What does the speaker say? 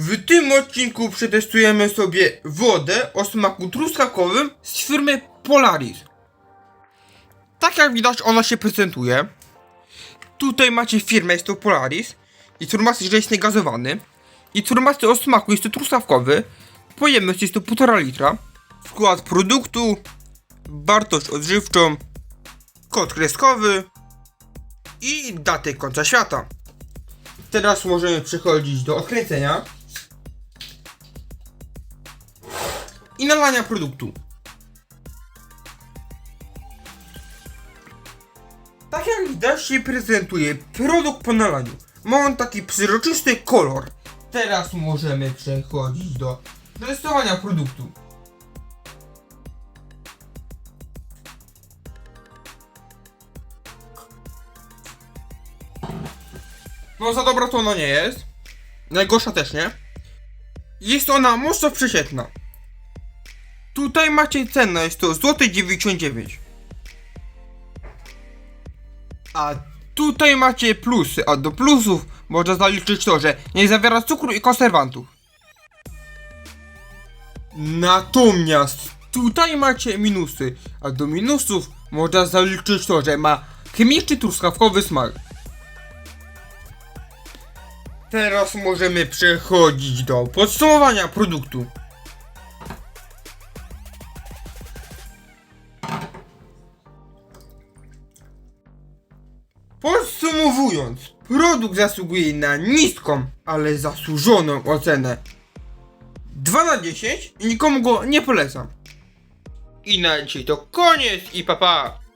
W tym odcinku przetestujemy sobie wodę o smaku truskawkowym z firmy Polaris. Tak jak widać ona się prezentuje. Tutaj macie firmę, jest to Polaris. I turmasty, że jest niegazowany. I turmasty o smaku jest to truskawkowy. Pojemność jest to 1,5 litra. Skład produktu. Wartość odżywczą. Kod kreskowy. I datę końca świata. Teraz możemy przechodzić do odkręcenia. I nalania produktu. Tak jak widać się prezentuje produkt po nalaniu. Ma on taki przezroczysty kolor. Teraz możemy przechodzić do testowania produktu. No za dobra to ona nie jest. Najgorsza też nie. Jest ona mocno przeciętna. Tutaj macie cenę, jest to złoty 99. A tutaj macie plusy, a do plusów można zaliczyć to, że nie zawiera cukru i konserwantów. Natomiast tutaj macie minusy, a do minusów można zaliczyć to, że ma chemiczny truskawkowy smak. Teraz możemy przechodzić do podsumowania produktu. Podsumowując, produkt zasługuje na niską, ale zasłużoną ocenę 2 na 10 i nikomu go nie polecam. I na dzisiaj to koniec i papa. Pa.